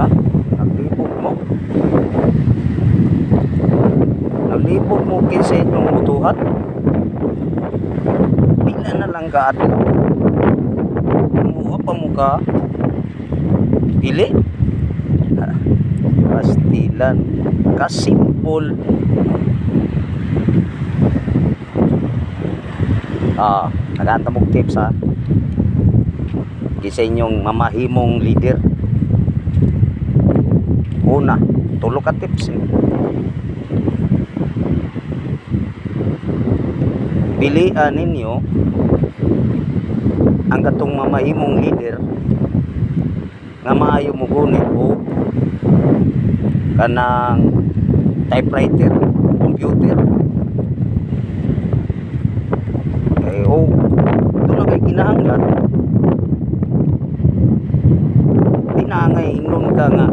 Ha? Naglibog mo. Naglibog mo kinsa inyong utuhan. Pila na lang ka ato. Kumuha pa mo ka. Pili. Pastilan. Kasimpol. Ah, naganta mong tips ha. Kisa inyong mamahimong leader. Una, tulo ka tips eh. Pilian ninyo ang katong mamahimong leader nga maayo mo gunit o kanang typewriter, computer. Oh, ito na kay kinahanglan. Di na nga ingnon ka nga.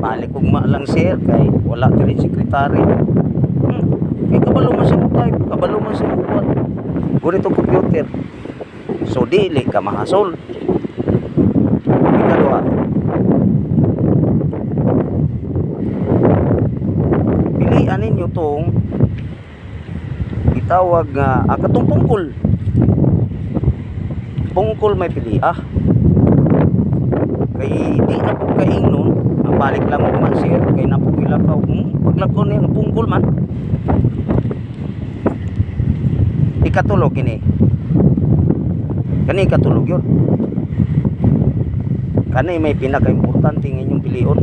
Balik ugma lang sir kay wala diri sekretary. Hmm. Kay kabalo man mo type, kabalo man kuwan. Gunit ang computer. So dili ka mahasol. Ikaduha. Pilian ninyo tong itawag nga ah, katong pungkol. Pungkol may pili ah. Na po kaingnon, ang balik lang mo man sir kay na po ilakaw. Hmm, paglakaw niya pungkol man. Ikatulog ini. Kani ikatulog yun. Kani may pinaka-importante ng inyong pilion.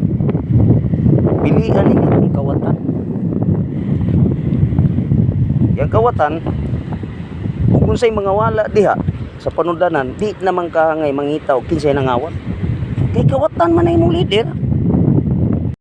Pilian ninyo itong kawatan. Yang kawatan, kung sa'y mga wala diha sa panundanan, di naman kahangay mangitaw kinsay nangawat. Kay kawatan man ay mong leader.